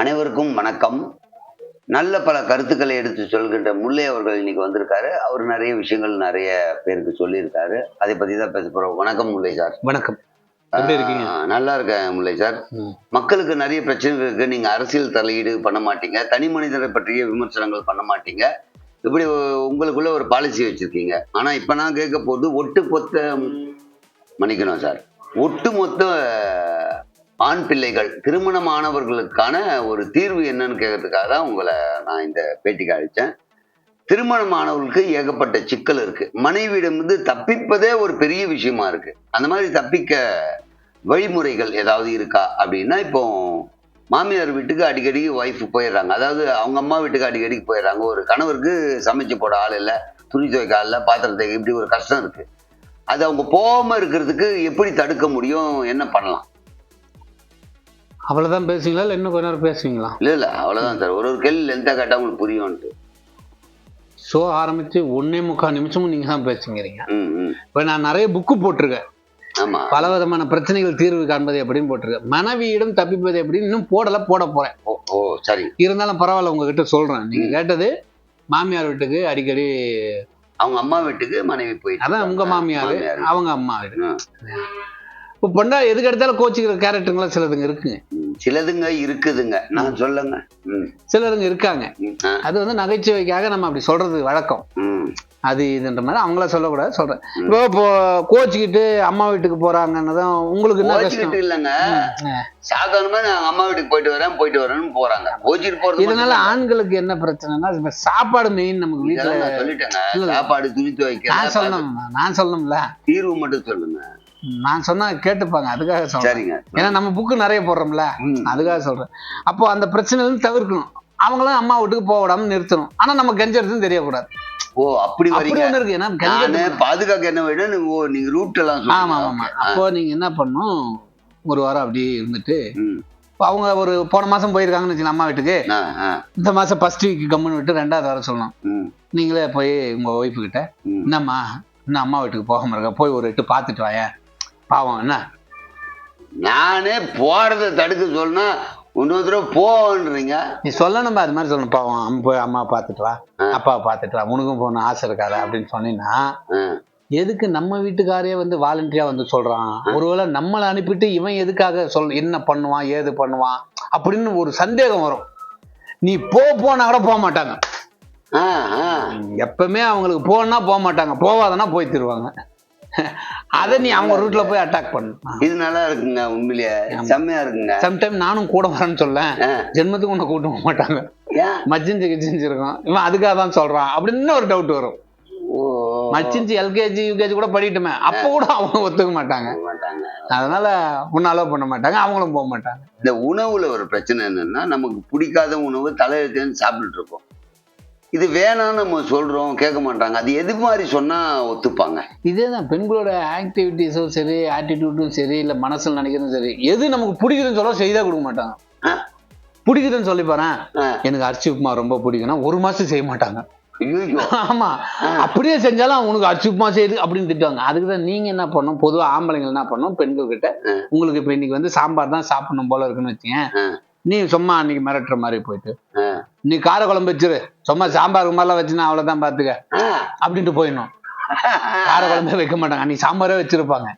அனைவருக்கும் வணக்கம். நல்ல பல கருத்துக்களை எடுத்து சொல்கின்ற முல்லை அவர்கள் இன்னைக்கு வந்திருக்காரு. அவர் நிறைய விஷயங்கள் நிறைய பேருக்கு சொல்லியிருக்காரு. அதை பத்தி தான் பேச போறோம். வணக்கம் முல்லை சார். வணக்கம். நல்லா இருக்கேன் முல்லை சார். மக்களுக்கு நிறைய பிரச்சனைகள் இருக்கு. நீங்க அரசியல் தலையீடு பண்ண மாட்டீங்க. தனி மனிதரை பற்றிய விமர்சனங்கள் பண்ண மாட்டீங்க. இப்படி உங்களுக்குள்ள ஒரு பாலிசி வச்சிருக்கீங்க. ஆனா இப்ப நான் கேட்க போது ஒட்டுமொத்த மன்னிக்கணும் சார். ஒட்டுமொத்த ஆண் பிள்ளைகள் திருமணமானவர்களுக்கான ஒரு தீர்வு என்னன்னு கேட்கறதுக்காக தான் உங்களை நான் இந்த பேட்டிக்கு அழைச்சேன் திருமணமானவர்களுக்கு ஏகப்பட்ட சிக்கல் இருக்கு. மனைவியிடம் வந்து தப்பிப்பதே ஒரு பெரிய விஷயமா இருக்கு. அந்த மாதிரி தப்பிக்க வழிமுறைகள் ஏதாவது இருக்கா? அப்படின்னா இப்போ மாமியார் வீட்டுக்கு அடிக்கடி ஒய்ஃப் போயிடுறாங்க. அதாவது அவங்க அம்மா வீட்டுக்கு அடிக்கடி போயிடுறாங்க. ஒரு கணவருக்கு சமைச்சு போட ஆள் இல்லை துணி துவைக்க ஆள் இல்லை பாத்திரத்தை இப்படி ஒரு கஷ்டம் இருக்கு. அது அவங்க போகாமல் இருக்கிறதுக்கு எப்படி தடுக்க முடியும்? என்ன பண்ணலாம்? அவ்வளவுதான் பேசுவீங்களா இல்ல இன்னும் கொஞ்ச நேரம் பேசுவீங்களா? இல்ல இல்ல அவ்வளவுதான் சார். ஒரு ஒரு கேள்வி லென்த்தா கேட்டா உங்களுக்கு புரியும்ட்டு ஷோ ஆரம்பிச்சு ஒன்னே முக்கால் நிமிஷமும் நீங்க தான் பேசுங்கிறீங்க. இப்ப நான் நிறைய புக்கு போட்டிருக்கேன். ஆமா. பல விதமான பிரச்சனைகள் தீர்வு காண்பது எப்படின்னு போட்டிருக்கேன். மனைவியிடம் தப்பிப்பது எப்படின்னு இன்னும் போடல போட போறேன். ஓ ஓ சரி. இருந்தாலும் பரவாயில்ல உங்ககிட்ட சொல்றேன். நீங்க ம். கேட்டது மாமியார் வீட்டுக்கு அடிக்கடி அவங்க அம்மா வீட்டுக்கு மனைவி போயிட்டு அதான் உங்க இருக்காங்க. மாமியார். அவங்க அம்மா வீடு. இப்போ பொண்டா எதுக்கு எடுத்தாலும் கோச்சிக்கிற கேரக்டருங்களாம் சிலதுங்க இருக்குங்க. சிலதுங்க இருக்குதுங்க. நான் சொல்லுங்க. சிலருங்க இருக்காங்க. அது வந்து நகைச்சுவைக்காக நம்ம அப்படி சொல்றது வழக்கம். அது இதுன்ற மாதிரி அவங்கள சொல்லக்கூடாது சொல்றேன். இப்போ இப்போ கோச்சிக்கிட்டு அம்மா வீட்டுக்கு போறாங்கன்னதும் உங்களுக்கு என்ன கஷ்டம்? இல்லைங்க. சாதாரணமா நான் அம்மா வீட்டுக்கு போயிட்டு வரேன் போயிட்டு வரேன்னு போறாங்க. கோச்சிட்டு போறது இதனால ஆண்களுக்கு என்ன பிரச்சனைனா இப்ப சாப்பாடு மெயின் நமக்கு வீட்டுல சொல்லிட்டேங்க. சாப்பாடு துணி துவைக்க நான் சொல்லணும் நான் சொல்லணும்ல. தீர்வு மட்டும் சொல்லுங்க. நான் சொன்னா கேட்டுப்பாங்க அதுக்காக சொல்றேன். ஏன்னா நம்ம புக்கு நிறைய போடுறோம்ல. அதுக்காக சொல்றேன். அப்போ அந்த பிரச்சனை இருந்து தவிர்க்கணும். அவங்களும் அம்மா வீட்டுக்கு போக விடாம நிறுத்தணும். ஆனா நம்ம கெஞ்சறதுன்னு தெரியக்கூடாது. ஓ அப்படி வரீங்க இருக்கு. ஏன்னா பாதுகாக்க என்ன வேணும் நீங்க ஓ நீங்க ரூட் எல்லாம் ஆமா ஆமா. அப்போ நீங்க என்ன பண்ணணும்? ஒரு வாரம் அப்படியே இருந்துட்டு அவங்க ஒரு போன மாசம் போயிருக்காங்கன்னு வச்சுக்கலாம் அம்மா வீட்டுக்கு. இந்த மாசம் ஃபர்ஸ்ட் வீக் கம்முன்னு விட்டு ரெண்டாவது வர சொல்லணும். நீங்களே போய் உங்க ஒய்ஃபு கிட்ட. என்னம்மா இன்னும் அம்மா வீட்டுக்கு போகாம இருக்க? போய் ஒரு எட்டு பார்த்துட்டு வாயேன். பாவம் என்ன? நானே போறதை தடுக்க சொன்னா இன்னொரு போன்றீங்க. நீ சொல்லணும்பா அது மாதிரி சொல்லணும். பாவம் அம்மா அம்மா பார்த்துட்டு வா ஆ. அப்பாவை பார்த்துட்டு வா உனக்கும் போகணும் ஆசை இருக்காது அப்படின்னு சொன்னீங்கன்னா. எதுக்கு நம்ம வீட்டுக்காரே வந்து வாலண்டியா வந்து சொல்றான்? ஒருவேளை நம்மளை அனுப்பிட்டு இவன் எதுக்காக சொல் என்ன பண்ணுவான் ஏது பண்ணுவான் அப்படின்னு ஒரு சந்தேகம் வரும். நீ போ போனா கூட போக மாட்டாங்க. ஆ, ஆ. எப்பவுமே அவங்களுக்கு போனா போக மாட்டாங்க. போவாதனா போய் தருவாங்க. அதை நீ அவங்க ரூட்ல போய் அட்டாக் பண்ணு. இது நல்லா இருக்குங்க உண்மையிலேயே. செம்மையா இருக்குங்க. சம்டைம் நானும் கூட வரேன்னு சொல்ல. ஜென்மத்துக்கு உன்னை கூட்ட போக மாட்டாங்க. மச்சிஞ்சு கிச்சிஞ்சு இருக்கும். இவன் அதுக்காக தான் சொல்றான். அப்படின்னு ஒரு டவுட் வரும். மச்சிஞ்சு எல்கேஜி யூகேஜி கூட படிக்கட்டுமே அப்ப கூட அவங்க ஒத்துக்க மாட்டாங்க. அதனால உன்னை அலோவ் பண்ண மாட்டாங்க. அவங்களும் போக மாட்டாங்க. இந்த உணவுல ஒரு பிரச்சனை என்னன்னா நமக்கு பிடிக்காத உணவு தலையெழுத்தேன்னு சாப்பிட்டுட்டு இருக்கோம் இது வேணாம்னு நம்ம சொல்றோம் கேட்க மாட்டாங்க. அது எது மாதிரி சொன்னா ஒத்துப்பாங்க? இதே தான் பெண்களோட ஆக்டிவிட்டிஸும் சரி ஆட்டிடியூட்டும் சரி இல்லை மனசில் நினைக்கிறதும் சரி எது நமக்கு பிடிக்குதுன்னு சொல்ல செய்தா கொடுக்க மாட்டாங்க. பிடிக்குதுன்னு சொல்லி பாறேன். எனக்கு அரிசி உப்புமா ரொம்ப பிடிக்கும்னா ஒரு மாசம் செய்ய மாட்டாங்க. ஆமா. அப்படியே செஞ்சாலும் உனக்கு அரிசி உப்புமா செய்யுது அப்படின்னு திட்டுவாங்க. அதுக்கு தான் நீங்க என்ன பண்ணணும்? பொதுவா ஆம்பளைங்க என்ன பண்ணணும்? பெண்கள் கிட்ட. உங்களுக்கு இப்ப இன்னைக்கு வந்து சாம்பார் தான் சாப்பிடணும் போல இருக்குன்னு வச்சுங்க. நீ சும்மா அன்னைக்கு மிரட்டுற மாதிரி போயிட்டு. நீ கார குழம்பு வச்சிரு. சும்மா சாம்பார் மாதிரிலாம் வச்சுனா அவ்வளவுதான் பாத்துக்க. அப்படின்ட்டு போயிடணும். கார குழம்பே வைக்க மாட்டாங்க. நீ சாம்பாரே வச்சிருப்பாங்க.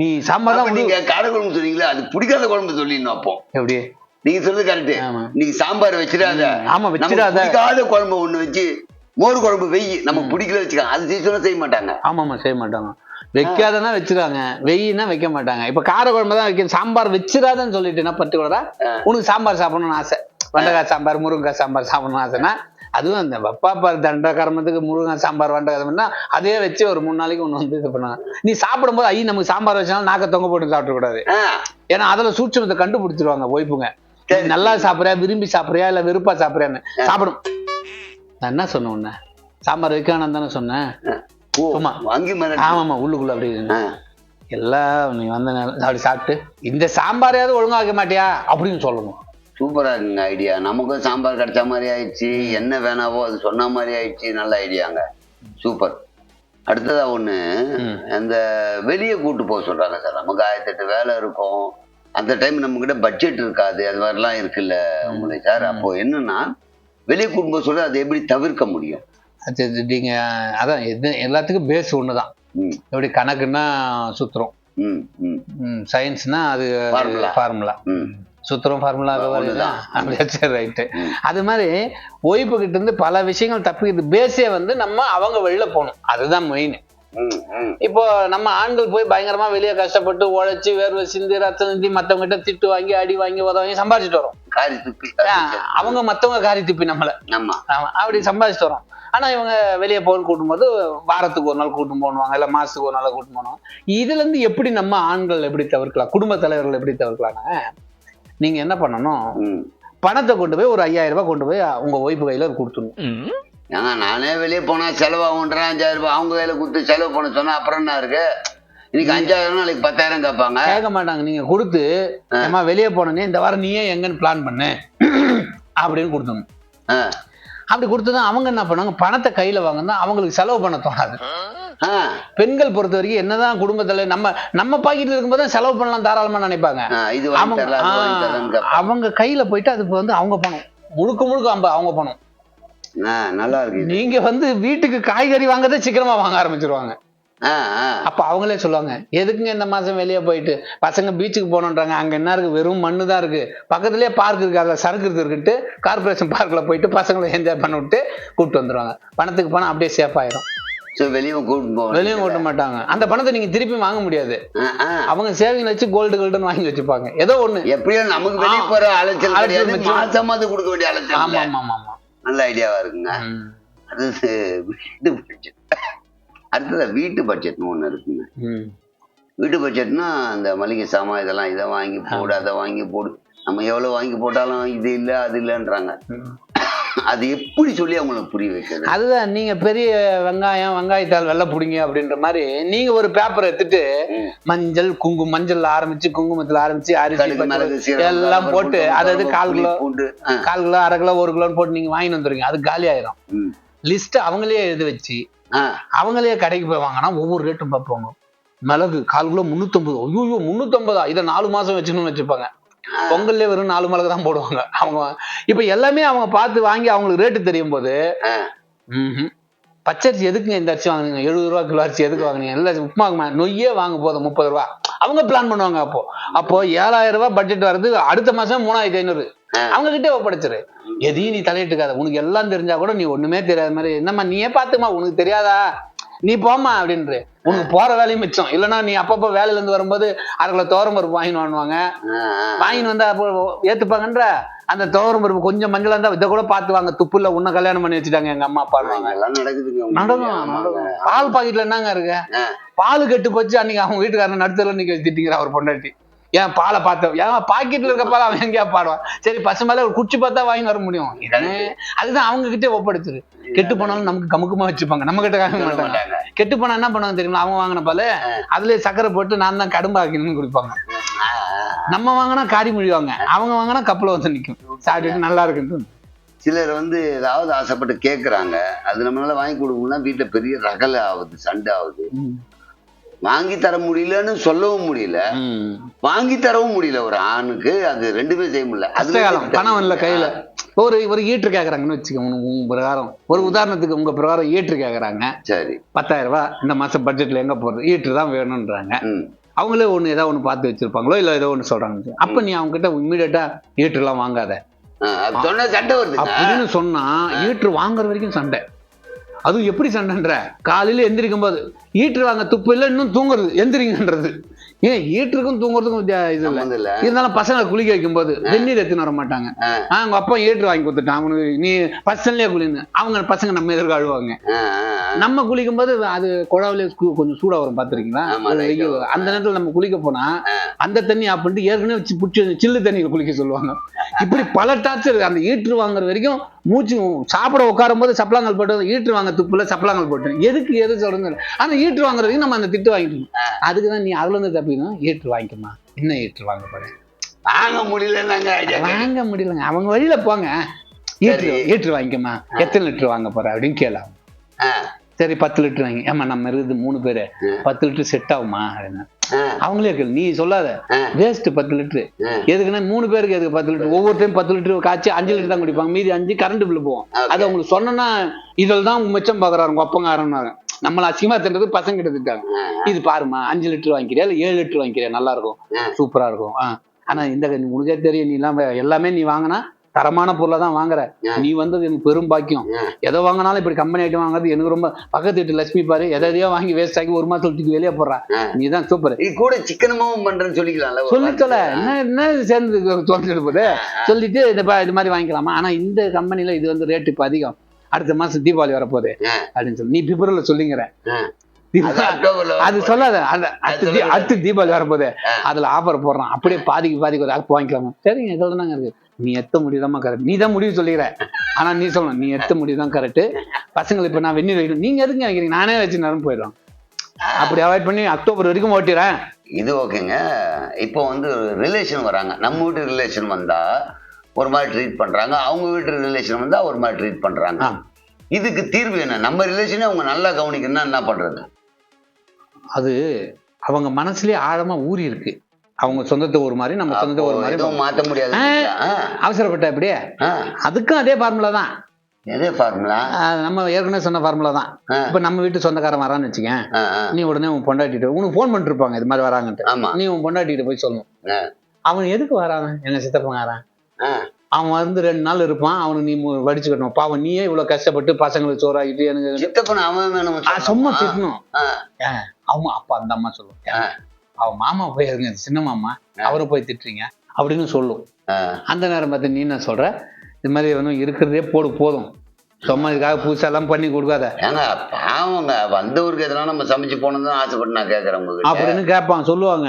நீ சாம்பார் தான் நீங்க கார குழம்பு சொன்னீங்களா அது பிடிக்காத குழம்பு சொல்லிடணும் அப்போ. எப்படி? நீங்க சொல்றது கரெக்ட் ஆமா. நீங்க சாம்பார் வச்சிடாத. ஆமா வச்சிடாத. பிடிக்காத குழம்பு ஒண்ணு வச்சு மோர் குழம்பு வெய் நமக்கு பிடிக்கல வச்சுக்கலாம் அது செய்ய சொன்னா செய்ய மாட்டாங்க. ஆமாமா செய்ய மாட்டாங்க. வைக்காதனா வச்சிருக்காங்க வெயின்னா வைக்க மாட்டாங்க. இப்ப கார குழம்பு தான் வைக்க சாம்பார் வச்சிடாதன்னு சொல்லிட்டு என்ன பர்டிகுலரா? உனக்கு சாம்பார் சாப்பிடணும்னு ஆசை. வெண்டைக்காய் சாம்பார் முருங்கைக்காய் சாம்பார் சாப்பிடணும்னு ஆசைன்னா அதுவும் அந்த வப்பாப்பார் தண்ட கர்மத்துக்கு முருங்கை சாம்பார் வெண்டைக்காய் அதே வச்சு ஒரு மூணு நாளைக்கு ஒன்று வந்து இது பண்ணுவாங்க. நீ சாப்பிடும்போது ஐய் நமக்கு சாம்பார் வச்சாலும் நாக்க தொங்க போட்டு சாப்பிட கூடாது ஏன்னா அதுல சூட்சமத்தை கண்டுபிடிச்சிருவாங்க ஒய்ப்புங்க. நல்லா சாப்பிடுறியா விரும்பி சாப்பிடுறியா இல்ல வெறுப்பா சாப்பிடுறியான்னு சாப்பிடும். நான் என்ன சொன்னேன் உன்ன? சாம்பார் வைக்க வேணாம் தானே சொன்னேன் சும்மா. வாங்கி மேல ஆமாமா உள்ளுக்குள்ள அப்படி எல்லாம் நீ வந்த நேரம் அப்படி சாப்பிட்டு இந்த சாம்பாரையாவது ஒழுங்கா வைக்க மாட்டியா? அப்படின்னு சொல்லணும். சூப்பரா இருக்குங்க ஐடியா நமக்கும் சாம்பார் கிடைச்ச மாதிரி ஆயிடுச்சு. என்ன வேணாவோ அது சொன்ன மாதிரி ஆயிடுச்சு. நல்ல ஐடியாங்க. சூப்பர். அடுத்ததா ஒண்ணு ம். அந்த வெளியே கூட்டு போக சொல்றாங்க சார். நமக்கு ஆயிரத்தெட்டு வேலை இருக்கும். அந்த டைம் நம்ம கிட்ட பட்ஜெட் இருக்காது. அது மாதிரிலாம் இருக்குல்ல உங்களை சார். அப்போ என்னன்னா வெளியே குடும்பம் சொல்ல அதை எப்படி தவிர்க்க முடியும்? அது இது நீங்க அதான் எது எல்லாத்துக்கும் பேஸ் ஒண்ணுதான். ம், எப்படி கணக்குன்னா சுத்துறோம் சயின்ஸ்னா அது. ஃபார்முலா. சுத்திரம் ஃபார்முலா ரைட்டு. அது மாதிரி ஒய்ஃபு கிட்ட இருந்து பல விஷயங்கள் தப்பிக்கிறது பேஸே வந்து நம்ம அவங்க வெளியில போகணும். அதுதான் மெயின். இப்போ நம்ம ஆண்கள் போய் பயங்கரமா வெளியே கஷ்டப்பட்டு உழைச்சி வேர்வை சிந்தி ரத்தம் சிந்தி மத்தவங்க கிட்ட திட்டு வாங்கி அடி வாங்கி உத வாங்கி சம்பாதிச்சுட்டு வரோம். காரி துப்பி அவங்க மத்தவங்க காரி திப்பி நம்மள. ஆமா. ஆமா, அப்படி சம்பாதிச்சுட்டு வரோம். ஆனா இவங்க வெளியே போகணும் கூட்டும் போது வாரத்துக்கு ஒரு நாள் கூட்டும் போடுவாங்க இல்ல மாசத்துக்கு ஒரு நாள் கூட்டும் போனோம். இதுல இருந்து எப்படி நம்ம ஆண்கள் எப்படி தவிர்க்கலாம்? குடும்ப தலைவர்கள் எப்படி தவிர்க்கலாம்னா நீங்க என்ன பண்ணணும். பணத்தை கொண்டு போய் ஒரு ஐயாயிரம் ரூபாய் கொண்டு போய் உங்க ஒய்ஃபு கையில கொடுத்துடணும். ஏன்னா நானே வெளியே போனா செலவாகுன்றேன் அஞ்சாயிரம் ரூபாய் அவங்க கையில கொடுத்து செலவு பண்ண சொன்னா அப்புறம் என்ன இருக்கு? இன்னைக்கு அஞ்சாயிரம் நாளைக்கு பத்தாயிரம் கேட்பாங்க. கேட்க மாட்டாங்க. நீங்க கொடுத்து ஏமா வெளியே போனனே இந்த வாரம் நீயே எங்கன்னு பிளான் பண்ணு. அப்படின்னு கொடுத்தணும் அப்படி கொடுத்ததும் அவங்க என்ன பண்ணுவாங்க? பணத்தை கையில வாங்கினா அவங்களுக்கு செலவு பண்ண தோணாது. பெண்கள் பொறுத்த வரைக்கும் என்னதான் குடும்பத்துல நம்ம நம்ம பாக்கெட்ல இருக்கும்போது செலவு பண்ணலாம் தாராளமா நினைப்பாங்க. அவங்க கையில போயிட்டு அது வந்து அவங்க பணம். முழுக்க முழுக்க அவங்க அவங்க பணம். நல்லா இருக்கு. நீங்க வந்து வீட்டுக்கு காய்கறி வாங்குறதே சீக்கிரமா வாங்க ஆரம்பிச்சிருவாங்க. அப்ப அவங்களே சொல்லுவாங்க எதுக்குங்க இந்த மாசம் வெளியே போயிட்டு? பசங்க பீச்சுக்கு போகணுன்றாங்க. அங்க என்ன இருக்கு? வெறும் மண்ணு தான் இருக்கு. பக்கத்துலயே பார்க் இருக்கு. அதுல சறுக்கு இருக்குன்ட்டு கார்பரேஷன் பார்க்ல போயிட்டு பசங்களை என்ஜாய் பண்ண விட்டு கூப்பிட்டு வந்துருவாங்க. பணத்துக்கு பணம் அப்படியே சேஃப் ஆயிரும். சோ வெளியே கூட்டிட்டு போவோம் வெளியும் ஓட்ட மாட்டாங்க. அந்த பணத்தை நீங்க திருப்பி வாங்க முடியாது. அவங்க சேவிங் வச்சு கோல்டு கோல்டுன்னு வாங்கி வச்சுப்பாங்க. ஏதோ ஒண்ணு. எப்படியோ நமக்கு வெளியே. போற அலைச்சல் கிடையாது. மாசமாவது கொடுக்க வேண்டிய அலைச்சல் ஆமா. ஆமா ஆமா நல்ல ஐடியாவா இருக்குங்க. அது அடுத்தது வீட்டு பட்ஜெட்னு ஒண்ணு இருக்குங்க. வீட்டு பட்ஜெட்னா அந்த மளிகை சாமான் இதெல்லாம் இதை வாங்கி போடு அதை வாங்கி போடு. நம்ம எவ்வளவு வாங்கி போட்டாலும் இது இல்ல அது இல்லைன்றாங்க. அது எப்படி சொல்லி அவங்களுக்கு புரிய வைக்கிறது? அதுதான் நீங்க பெரிய வெங்காயம் வெங்காயத்தாள் வெள்ளை புடிங்க அப்படின்ற மாதிரி நீங்க ஒரு பேப்பர் எடுத்துட்டு. மஞ்சள் குங்குமம் மஞ்சள்ல ஆரம்பிச்சு குங்குமத்துல ஆரம்பிச்சு அரிசி எல்லாம் போட்டு பூண்டு, அது அது கால் கிலோ கால் கிலோ அரை கிலோ ஒரு கிலோன்னு போட்டு நீங்க வாங்கிட்டு வந்துருங்க அது காலி ஆயிரும். ம். லிஸ்ட் அவங்களே எழுதி வச்சு அவங்களே கடைக்கு போய் வாங்கினா ஒவ்வொரு ரேட்டும் பார்ப்பாங்க. மிளகு கால் கிலோ முந்நூத்தம்பது ஐயோ முந்நூத்தம்பதா இதை நாலு மாசம் வச்சுக்கணும்னு வச்சுப்பாங்க. பொங்கல்ல வெறும் நாலு மிளகு தான் போடுவாங்க. அவங்க இப்ப எல்லாமே அவங்க பார்த்து வாங்கி அவங்களுக்கு ரேட்டு தெரியும் போது. பச்சரிசி எதுக்குங்க இந்த அரிசி வாங்குனீங்க? எழுபது ரூபா கிலோ அரிசி எதுக்கு வாங்குனீங்க? இல்ல உப்புமாக்குமா நொய்யே வாங்க போதும் முப்பது ரூபா. அவங்க பிளான் பண்ணுவாங்க அப்போ. அப்போ ஏழாயிரம் ரூபாய் பட்ஜெட் வருது அடுத்த மாசம் மூணாயிரத்தி ஐநூறு. அவங்க கிட்டே ஒப்படைச்சிரு. எதையும் நீ தலையிட்டுக்காத. உனக்கு எல்லாம் தெரிஞ்சா கூட நீ ஒண்ணுமே தெரியாத மாதிரி என்னம்மா நீயே பாத்துமா உனக்கு தெரியாதா? நீ போம்மா அப்படின்ற உனக்கு போற வேலையும் மிச்சம். இல்லைன்னா நீ அப்பப்போ வேலையில இருந்து வரும்போது கிலோ தோரம் பருப்பு வாங்கின்னு வாங்குவாங்க. வாங்கின்னு வந்தா அப்போ ஏத்துப்பாங்கன்ற? அந்த துவரம் பருப்பு கொஞ்சம் மஞ்சள் இருந்தா இதை கூட பார்த்து வாங்க துப்புல உன்ன கல்யாணம் பண்ணி வச்சுட்டாங்க எங்க அம்மா இதெல்லாம் நடக்குதுங்க. நடக்கும் பால் பாக்கெட்ல என்னங்க இருக்கு. பால் கெட்டு போச்சு அன்னைக்கு அவங்க வீட்டுக்காரன் நடுத்தல நிக்க வச்சு திட்டிங்கிற அவர் பொண்டாட்டி. ஏன் பாலை பார்த்தோம் ஏன் பாக்கெட்ல இருக்க பால் அவன் எங்கேயா பாடுவான்? சரி பசு மேல ஒரு குச்சி பார்த்தா வாங்கி வர முடியும். அதுதான் அவங்க கிட்டே ஒப்படைச்சிரு கெட்டு போனாலும் நமக்கு கமுக்கமா வச்சுப்பாங்க. நம்ம கிட்ட காமிக்க மாட்டாங்க. கெட்டு போனா என்ன பண்ணுவாங்க தெரியுமா? அவங்க வாங்கின பால் அதுலயே சக்கரை போட்டு நான் தான் கடும்பாக்கணும்னு குடிப்பாங்க. நம்ம வாங்கினா காரி மொழிவாங்க. அவங்க வாங்கினா கப்பல வந்து நிக்கும். சாப்பிட்டுட்டு நல்லா இருக்குன்னு சிலர் வந்து ஏதாவது ஆசைப்பட்டு கேக்குறாங்க. அது நம்மளால வாங்கி கொடுக்கணும்னா வீட்டுல பெரிய ரகலை ஆகுது சண்டை ஆகுது வாங்கி தர முடியலன்னு சொல்லவும் முடியல. வாங்கி தரவும் முடியல. ஒரு ஆணுக்கு அது ரெண்டுமே செய்ய முடியல. கஷ்டகாலம் பணம் இல்ல கையில. ஒரு ஒரு ஈட்டு கேக்குறாங்கன்னு வச்சுக்கோங்க உங்க- பிரகாரம். ஒரு உதாரணத்துக்கு உங்க பிரகாரம் ஈட்டு கேக்குறாங்க. சரி. பத்தாயிரம் ரூபாய் இந்த மாசம் பட்ஜெட்ல எங்க போறது ஈட்டு தான் வேணும்ன்றாங்க. அவங்களே ஒண்ணு ஏதாவது ஒண்ணு பார்த்து வச்சிருப்பாங்களோ இல்ல ஏதோ ஒண்ணு சொல்றாங்க. அப்ப நீ அவங்க கிட்ட இம்மீடியட்டா ஈட்டு எல்லாம் வாங்காத அது சொன்னா சண்டை வருதுங்க. அப்படின்னு சொன்னா ஈட்டு வாங்குற வரைக்கும் சண்டை. அதுவும் எப்படி சண்டைன்ற? காலையில எந்திரிக்கும் போது ஈட்டு வாங்க துப்பு இல்ல இன்னும் தூங்குறது எந்திரிங்கன்றது. ஏன் ஈட்டுக்கும் தூங்குறதுக்கும் இது இல்ல. இருந்தாலும் பசங்களை குளிக்க வைக்கும் போது வெந்நீர் எடுத்துன்னு வர மாட்டாங்க. அவங்க அப்பா ஏற்று வாங்கி கொடுத்துட்டான். அவனுக்கு நீ பசன்லயே குளின்னு. அவங்க பசங்க நம்ம எதிர்க்க அழுவாங்க. நம்ம குளிக்கும் போது அது குழாவிலே கொஞ்சம் சூடா வரும் பாத்திருக்கீங்களா. அந்த நேரத்துல நம்ம குளிக்க போனா அந்த தண்ணி ஆஃப் பண்ணிட்டு ஏற்கனவே வச்சு பிடிச்சி சில்லு தண்ணியில குளிக்க சொல்லுவாங்க. இப்படி பல டார்ச்சர் அந்த ஈற்று வாங்குற வரைக்கும் மூச்சு சாப்பிட உட்காரும் போது சப்பலாங்கல் போட்டு ஈற்று வாங்க துப்புல சப்பலாங்கல் போட்டு எதுக்கு எது சொல்றது ஆனா ஈற்று வாங்குற வரைக்கும் நம்ம அந்த திட்டு வாங்கிட்டு. அதுக்கு தான் நீ அதுல இருந்து தப்பிக்கணும். ஈற்று வாங்கிக்கமா என்ன ஈற்று வாங்க போறேன் வாங்க முடியலன்னாங்க. வாங்க முடியலங்க. அவங்க வழியில போங்க. ஈற்று. ஈற்று வாங்கிக்கமா எத்தனை லிட்டர் வாங்க போற அப்படின்னு கேளாம் சரி பத்து லிட்டர் வாங்கி. ஏமா நம்ம இருக்குது மூணு பேரு. பத்து லிட்டர் செட் ஆகுமா? அப்படின்னா அவங்களே இருக்கு. நீ சொல்லாத. வேஸ்ட் பத்து லிட்டரு. எதுக்குன்னா மூணு பேருக்கு எதுக்கு பத்து லிட்டர்? ஒவ்வொரு டைம் பத்து லிட்டர் காய்ச்சி அஞ்சு லிட்டர் தான் குடிப்பாங்க. மீதி அஞ்சு கரண்ட் பில்லு Okay. அது அவங்களுக்கு சொன்னோன்னா இதில் தான் மிச்சம் பார்க்குறாரு உங்க அப்பங்காரன்னாங்க நம்மள அசிங்கமா தின்றது பசங்க கிட்ட திட்டாங்க இது பாருமா அஞ்சு லிட்டர் வாங்கிக்கிறியா? இல்லை ஏழு லிட்டர் வாங்கிக்கிறியா? நல்லா இருக்கும். சூப்பரா இருக்கும். ஆனா இந்த உனக்கே தெரியும் நீ எல்லாம் எல்லாமே நீ வாங்கினா தரமான பொருளை தான் வாங்குற. நீ வந்தது எனக்கு பெரும் பாக்கியம். எதை வாங்கினாலும் இப்படி கம்பெனி ஐட்டம் வாங்குறது எனக்கு ரொம்ப பக்கத்து வீட்டு லட்சுமி பாரு எதை எதையோ வாங்கி வேஸ்ட் ஆகி ஒரு மாசம் தூக்கி வெளியே போடுறா. நீ தான் சூப்பர் இது கூட சிக்கனமாவும் பண்றேன்னு சொல்லிக்கலாம்ல ஒரு சொல்லி சொல்ல. என்ன என்ன சேர்ந்து சொல்லிட்டு போகுது சொல்லிட்டு இந்த பா- இது மாதிரி வாங்கிக்கலாமா? ஆனா இந்த கம்பெனில இது வந்து ரேட் இப்ப அதிகம். அடுத்த மாசம் தீபாவளி வரப்போகுது. அப்படின்னு சொல்லி நீ பிப்ரவரில சொல்லிங்கிற. அது. சொல்லாத. அந்த அடுத்து. அடுத்து தீபாவளி வரப்போகுது. ஆ. அதுல ஆஃபர் போடுறான். அப்படியே பாதிக்கு பாதிக்கு ஒரு ஆப் வாங்கிக்கலாமா? சரிங்க இதில் தாங்க இருக்கு. நீ எத்த முடியுதாம்மா கரெக்ட் நீ தான் முடிவு சொல்லிக்கிற. ஆனா நீ சொல்லணும். நீ எத்த முடிவு தான் கரெக்ட் பசங்களுக்கு இப்ப நான் வெந்நீர் வைக்கணும். நீங்க எதுங்க வைக்கிறீங்க? நானே வச்சு நேரம் போயிடும் அப்படி அவாய்ட் பண்ணி அக்டோபர் வரைக்கும் ஓட்டிடுறேன். இது ஓகேங்க. இப்போ வந்து ரிலேஷன் வராங்க. நம்ம வீட்டு ரிலேஷன் வந்தா ஒரு மாதிரி ட்ரீட் பண்றாங்க. அவங்க வீட்டு ரிலேஷன் வந்தா ஒரு மாதிரி ட்ரீட் பண்றாங்க. இதுக்கு தீர்வு என்ன? நம்ம ரிலேஷனே அவங்க நல்லா கவனிக்கணும்னா என்ன பண்றது? அது அவங்க மனசுலயே ஆழமா ஊறி இருக்கு. அவங்க சொந்தத்தை ஒரு மாதிரி நம்ம சொந்தத்தை ஒரு மாதிரி மாத்த முடியாது. அவசரப்பட்ட அப்படியே. அதுக்கும் அதே ஃபார்முலா தான். எதே ஃபார்முலா நம்ம ஏற்கனவே சொன்ன ஃபார்முலா தான். இப்ப நம்ம வீட்டு சொந்தக்காரன் வரான்னு வச்சுக்கேன். நீ உடனே உன் பொண்டாட்டிட்டு உனக்கு ஃபோன் பண்ணிட்டு இருப்பாங்க இது மாதிரி வராங்கன்ட்டு. நீ உன் பொண்டாட்டிட்டு போய் சொல்லணும். அவன் எதுக்கு வரான்? எங்க சித்தப்பன் வரான். அவன் வந்து ரெண்டு நாள் இருப்பான். அவனுக்கு நீ வடிச்சு கட்டணும். பாவம் நீயே இவ்வளவு கஷ்டப்பட்டு பசங்களுக்கு சோறாக்கிட்டு எனக்கு சும்மா திட்டணும். அவங்க அப்பா அந்த அம்மா சொல்லும். அவன் மாமா போய் இருங்க சின்ன மாமா அவரை போய் திட்டுறீங்க அப்படின்னு சொல்லும். அந்த நேரம் பார்த்து நீ என்ன சொல்ற? இது மாதிரி வந்து இருக்கிறதே போடு போதும். சும்மா இதுக்காக புதுசாலாம் பண்ணி கொடுக்காத. ஏங்க பாவங்க வந்தவருக்கு எதனா நம்ம சமைச்சு போனது தான் ஆசைப்பட்டு நான் கேட்கறேன் அப்படின்னு கேட்பான் சொல்லுவாங்க.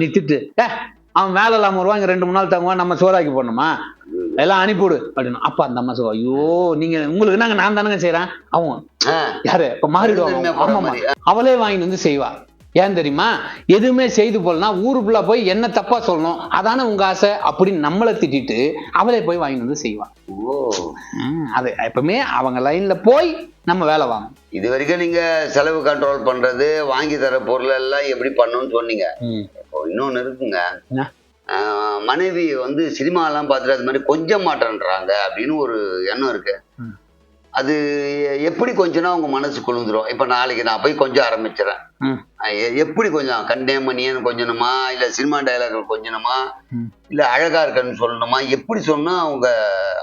நீ திட்டு. அவன் வேலை இல்லாம வருவான் இங்க ரெண்டு மூணு நாள் தங்குவான் நம்ம சோறாக்கி போடணுமா? எல்லாம் அனுப்பிவிடு அப்படின்னு. அப்பா அந்த அம்மா சொல்லுவா ஐயோ நீங்க உங்களுக்கு நாங்க நான் தானங்க செய்யறேன் அவன். யாரு? இப்ப மாறிடுவாங்க ஆமாமா. அவளே வாங்கிட்டு வந்து செய்வா. ஏன் தெரியுமா? எதுவுமே செய்து போலனா ஊருக்குள்ள போய் என்ன தப்பா சொல்லணும் அதானே உங்க ஆசை அப்படின்னு நம்மளை திட்டிட்டு அவளே போய் வாங்கிட்டு வந்து செய்வா. ஓ. அது எப்பவுமே அவங்க லைன்ல போய் நம்ம வேலை வாங்கணும். இது வரைக்கும் நீங்க செலவு கண்ட்ரோல் பண்றது வாங்கி தர பொருள் எல்லாம் எப்படி பண்ணணும்னு சொன்னீங்க. இப்போ இன்னொன்னு இருக்குங்க. மனைவி வந்து சினிமாலாம் பார்த்துட்டு அது மாதிரி கொஞ்சம் மாட்டேன்றாங்க அப்படின்னு ஒரு எண்ணம் இருக்கு. அது எப்படி கொஞ்சம்னா அவங்க மனசு குளிந்துரும் இப்போ நாளைக்கு நான் போய் கொஞ்சம் ஆரம்பிச்சிடறேன். எப்படி கொஞ்சம் கண்டேமணியன் கொஞ்சணுமா? இல்ல சினிமா டைலாக்கள் கொஞ்சணுமா. இல்ல அழகா இருக்கன்னு சொல்லணுமா? எப்படி சொன்னா அவங்க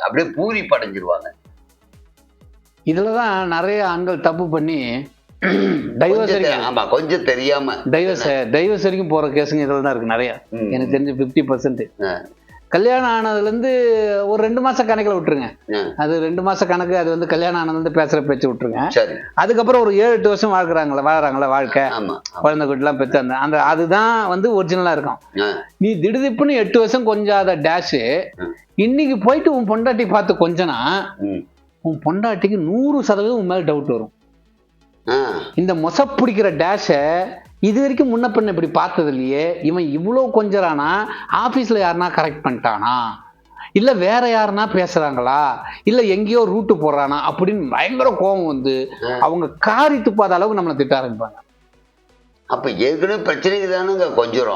அப்படியே பூரி படைஞ்சிருவாங்க இதுலதான் நிறைய ஆண்கள் தப்பு பண்ணி டைவர்ஸ் கொஞ்சம் வரைக்கும் ஆமா கொஞ்சம் தெரியாம டைவர்ஸ் டைவர்ஸ் வரைக்கும் போற கேஸுங்க இதுல தான் இருக்கு நிறைய. எனக்கு தெரிஞ்சு ஃபிஃப்டி பர்சன்ட். கல்யாணம் ஆனதுல இருந்து ஒரு ரெண்டு மாசம் கணக்குல விட்டுருங்க. அது ரெண்டு மாசம் கணக்கு அது வந்து கல்யாணம் ஆனதுல இருந்து பேசுற பேச்சு விட்டுருங்க அதுக்கப்புறம் ஒரு ஏழு எட்டு வருஷம் வாழ்க்குறாங்களா வாழறாங்களா வாழ்க்கை குழந்தை குட்டிலாம் பெற்று அந்த அந்த அதுதான் வந்து ஒரிஜினலா இருக்கும். நீ திடுதிப்புன்னு எட்டு வருஷம் கொஞ்சாத டேஷ் ம். இன்னைக்கு போயிட்டு உன் பொண்டாட்டி பார்த்து கொஞ்சனா. உன் பொண்டாட்டிக்கு நூறு சதவீதம் உன் மேல டவுட் வரும். இந்த மொச பிடிக்கிற டேஷை இது வரைக்கும் முன்ன பண்ண இப்படி பார்த்தது இல்லையே இவன் இவ்வளோ கொஞ்சறானா? ஆஃபீஸில் யாருனா கரெக்ட் பண்ணிட்டானா? இல்லை வேற யாருனா பேசுறாங்களா? இல்லை எங்கேயோ ரூட்டு போடுறானா? அப்படின்னு பயங்கர கோபம் வந்து அவங்க காரி துப்பாத அளவுக்கு நம்மளை திட்ட ஆரம்பிப்பாங்க. அப்ப ஏற்கனவே பிரச்சனைக்கு தானுங்க கொஞ்சம்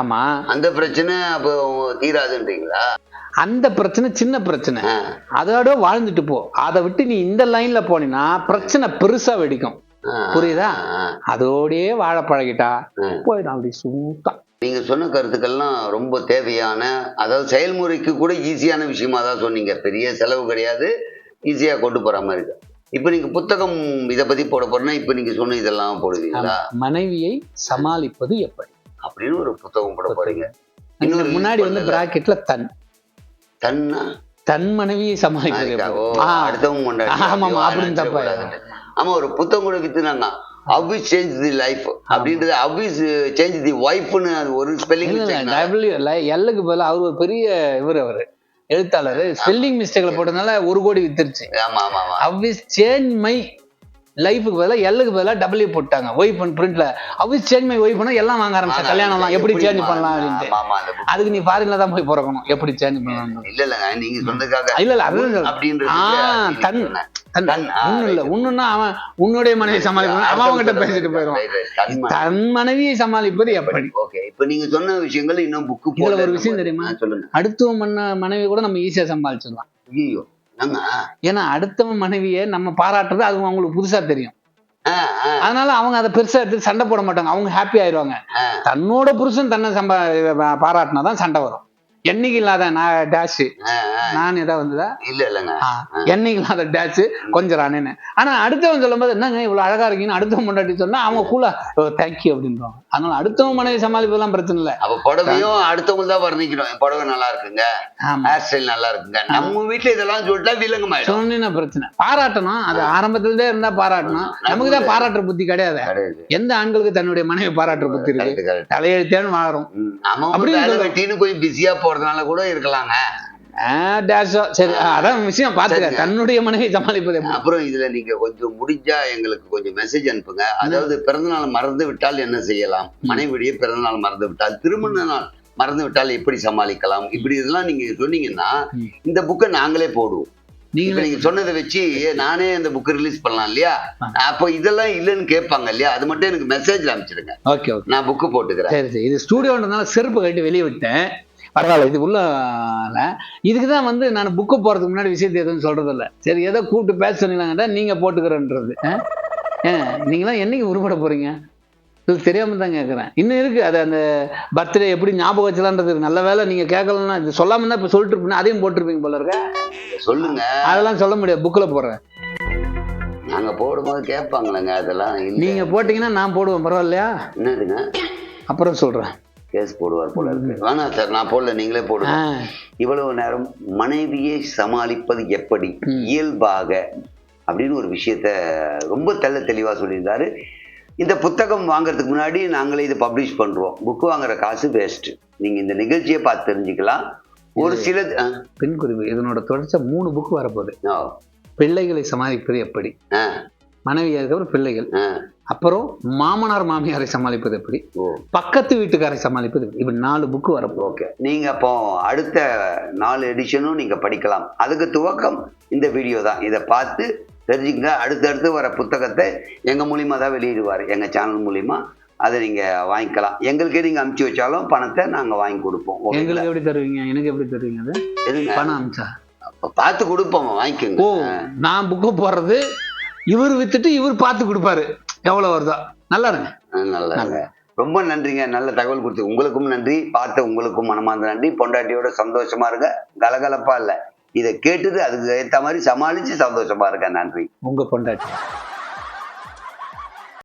ஆமா. அந்த பிரச்சனை அப்போ தீராதுன்றீங்களா? அந்த பிரச்சனை சின்ன பிரச்சனை. அதோட வாழ்ந்துட்டு போ. அதை விட்டு நீ இந்த லைன்ல போனீன்னா பிரச்சனை பெருசா வெடிக்கும். புரியுதா. அதோடயே வாழ பழகிட்டா. போயிடும். அப்படி சூத்தா நீங்க சொன்ன கருத்துக்கள்லாம் ரொம்ப தேவையான அதாவது செயல்முறைக்கு கூட ஈஸியான விஷயமா தான் சொன்னீங்க. பெரிய செலவு கிடையாது. ஈஸியா கொண்டு போற மாதிரி இருக்கு. இப்ப நீங்க புத்தகம் இதை பத்தி போட போறேன்னா இப்ப நீங்க சொன்ன இதெல்லாம் போடுவீங்களா? மனைவியை சமாளிப்பது எப்படி? அப்படின்னு ஒரு புத்தகம் போட போறீங்க. முன்னாடி வந்து. பிராக்கெட்ல தன். தன்னா? தன் மனைவியை சமாளிப்பது அடுத்தவங்க கொண்டாடி. ஆமாமா, அப்படின்னு தப்பா. ஆமா ஒரு புத்தகம் கூட வித்துனாங்க. இஸ் சேஞ்ச் தி லைஃப் அப்படின்றது இஸ் சேஞ்ச் தி ஒய்ஃப்னு அது ஒரு ஸ்பெல்லிங் இல்ல, எல்லுக்கு பதிலா அவர் ஒரு பெரிய இவர் அவரு எழுத்தாளர். ஸ்பெல்லிங் மிஸ்டேக்ல போட்டதுனால ஒரு கோடி வித்துருச்சு. ஆமா ஆமா ஆமா. அவ்விஸ் சேஞ்ச் மை லைஃபுக்கு பதிலா எல்லுக்கு பதிலா டபிள்யூ போட்டாங்க. ஒய்ஃப் அண்ட் பிரிண்ட்ல அவ்விஸ் சேஞ்ச் மை ஒய்ஃப் எல்லாம் வாங்க ஆரம்பிச்சா கல்யாணம்லாம் எப்படி சேஞ்ச் பண்ணலாம்? அப்படின்ட்டு. அதுக்கு நீ ஃபாரின்ல தான் போய் பிறக்கணும். எப்படி சேஞ்ச் பண்ணலாம் இல்ல இல்லங்க நீங்க சொன்னதுக்காக இல்ல இல்ல அப்படி தன் இல்ல. ஒண்ணுன்னா அவன் உன்னுடைய மனைவி சமாளிப்பான் அவன் அவன்கிட்ட பேசிட்டு போயிடுவான். தன் மனைவியை சமாளிப்பது எப்படி? ஓகே இப்ப நீங்க சொன்ன விஷயங்கள் இன்னும் புக்கு ஒரு விஷயம் தெரியுமா? சொல்லுங்க. மன்ன மனைவி கூட நம்ம ஈஸியா சமாளிச்சிடலாம். ஐயோ ஏன்னா அடுத்தவன் மனைவியை நம்ம பாராட்டுறது அது அவங்களுக்கு புதுசா தெரியும். அதனால அவங்க அதை பெருசா எடுத்து சண்டை போட மாட்டாங்க. அவங்க ஹாப்பி ஆயிடுவாங்க. தன்னோட புருஷன் தன்னை சம்பா பாராட்டினா தான் சண்டை வரும். என்னைக்கு இல்லாத நான் டேஷ். நான் ஏதாவது வந்ததா? இல்ல இல்லைங்க. ஆ, என்னைக்கு இல்லாத டேஷ் கொஞ்சம் ரானேன்னு ஆனா அடுத்தவன் சொல்லும்போது என்னங்க இவ்வளவு அழகா இருக்கீங்கன்னு அடுத்தவன் முன்னாடி சொன்னா அவங்க கூலா தேங்க்யூ அப்படின்றாங்க அதனால அடுத்தவன் மனைவி சமாளிப்பதெல்லாம் பிரச்சனை இல்லை. அப்ப புடவையும் அடுத்தவங்க தான் வர்ணிக்கணும் புடவை நல்லா இருக்குங்க. ஹேர் ஸ்டைல் நல்லா இருக்குங்க. நம்ம வீட்டுல இதெல்லாம் சொல்லிட்டா விலங்கமாயிடும் சொன்னா பிரச்சனை. பாராட்டணும். அது ஆரம்பத்துல இருந்தே பாராட்டணும். நமக்கு தான் பாராட்டுற புத்தி கிடையாது. எந்த ஆண்களுக்கு தன்னுடைய மனைவி பாராட்டுற புத்தி இருக்கு? தலையெழுத்தேன்னு வாழும் நம்ம அப்படி வேலை சொல்லுங்க. போறதுனால கூட இருக்கலாங்க. டேஷோ சரி அதான் விஷயம் சரிங்க. தன்னுடைய மனைவி சமாளிப்பது? அப்புறம் இதுல நீங்க கொஞ்சம் முடிஞ்சா எங்களுக்கு கொஞ்சம் மெசேஜ் அனுப்புங்க. அதாவது பிறந்தநாள் மறந்து விட்டால் என்ன செய்யலாம்? மனைவிடைய பிறந்தநாள் மறந்து விட்டால் திருமண நாள் மறந்து விட்டால் எப்படி சமாளிக்கலாம்? இப்படி இதெல்லாம் நீங்க சொன்னீங்கன்னா. இந்த புக்கை நாங்களே போடுவோம். நீங்க நீங்க சொன்னதை வச்சு நானே இந்த புக்கை ரிலீஸ் பண்ணலாம் இல்லையா? அப்போ இதெல்லாம் இல்லைன்னு கேட்பாங்க இல்லையா? அது மட்டும் எனக்கு மெசேஜ் அனுப்பிச்சிடுங்க. Okay okay. நான் புக்கு போட்டுக்கிறேன். சரி சரி. இது ஸ்டூடியோன்றதுனால செருப்பு கட்டி வெளியே விட்டேன். பரவாயில்ல இது உள்ள இதுக்கு தான் வந்து நான் புக்கு போறதுக்கு முன்னாடி விஷயத்தை எதுவும் சொல்றது இல்ல சரி ஏதோ கூப்பிட்டு பேச சொன்னீங்களாங்கடா நீங்க போட்டுக்கிறேன்றது. நீங்களாம் என்னைக்கு உருப்பட போறீங்க? இது தெரியாம தான் கேட்குறேன் இன்னும் இருக்கு அது அந்த பர்த்டே எப்படி ஞாபகம் வச்சலான்றது. நல்ல வேலை நீங்க கேட்கலன்னா இது சொல்லாம தான் இப்போ சொல்லிட்டு இருப்பீங்க அதையும் போட்டிருப்பீங்க போல இருக்க. சொல்லுங்க. அதெல்லாம் சொல்ல முடியாது புக்கில் போடுறேன். நாங்க போடும்போது கேட்பாங்களேங்க அதெல்லாம் இல்ல. நீங்க போட்டீங்கன்னா நான் போடுவேன் பரவாயில்லையா? என்னதுங்க? அப்புறம் சொல்றேன். கேஸ் போடுவார் போல இருக்கு. வேணாம் சார் நான் போடல நீங்களே போடுங்க. இவ்வளவு நேரம் மனைவியை சமாளிப்பது எப்படி. இயல்பாக அப்படின்னு ஒரு விஷயத்த ரொம்ப தெள்ள தெளிவா சொல்லியிருந்தாரு. இந்த புத்தகம் வாங்குறதுக்கு முன்னாடி நாங்களே இதை பப்ளிஷ் பண்றோம். புக் வாங்குற காசு வேஸ்ட் நீங்க இந்த நிகழ்ச்சியை பார்த்து தெரிஞ்சுக்கலாம். ஒரு சில ஆ, பெண் குறிப்பு இதனோட தொடர்ச்சியா மூணு புக் வரப்போகுது. பிள்ளைகளை சமாளிப்பது எப்படி? ஆ, மனைவி அதுக்கப்புறம் பிள்ளைகள். அப்புறம் மாமனார் மாமியாரை சமாளிப்பது எப்படி? பக்கத்து வீட்டுக்காரை சமாளிப்பது எப்படி? இப்படி நாலு புக்கு வரப்போகுது ஓகே. நீங்க அப்போ அடுத்த நாலு எடிஷனும் நீங்க படிக்கலாம். அதுக்கு துவக்கம் இந்த வீடியோ தான். இதை பார்த்து தெரிஞ்சுக்கங்க. அடுத்தடுத்து வர புத்தகத்தை எங்க மூலியமா தான் வெளியிடுவார். எங்க சேனல் மூலியமா அதை நீங்க வாங்கிக்கலாம். எங்களுக்கே நீங்க அமுச்சு வச்சாலும் பணத்தை நாங்க வாங்கி கொடுப்போம்? எங்களுக்கு எப்படி தருவீங்க? எனக்கு எப்படி தருவீங்க அது? பணம் அமிச்சா? பார்த்து கொடுப்போம். வாங்கிக்கோங்க. நான் புக்கு போடுறது இவர் வித்துட்டு இவர் பார்த்து கொடுப்பாரு. எவ்வளவு வருதோ. நல்லா இருங்க. நல்லா. ரொம்ப நன்றிங்க. நல்ல தகவல் கொடுத்து உங்களுக்கும் நன்றி. பார்த்த உங்களுக்கும் மனமார்ந்த நன்றி. பொண்டாட்டியோட சந்தோஷமா இருங்க. கலகலப்பா இல்ல. இதை கேட்டுட்டு அதுக்கு ஏத்த மாதிரி சமாளிச்சு சந்தோஷமா இருக்க நன்றி. உங்க பொண்டாட்டி.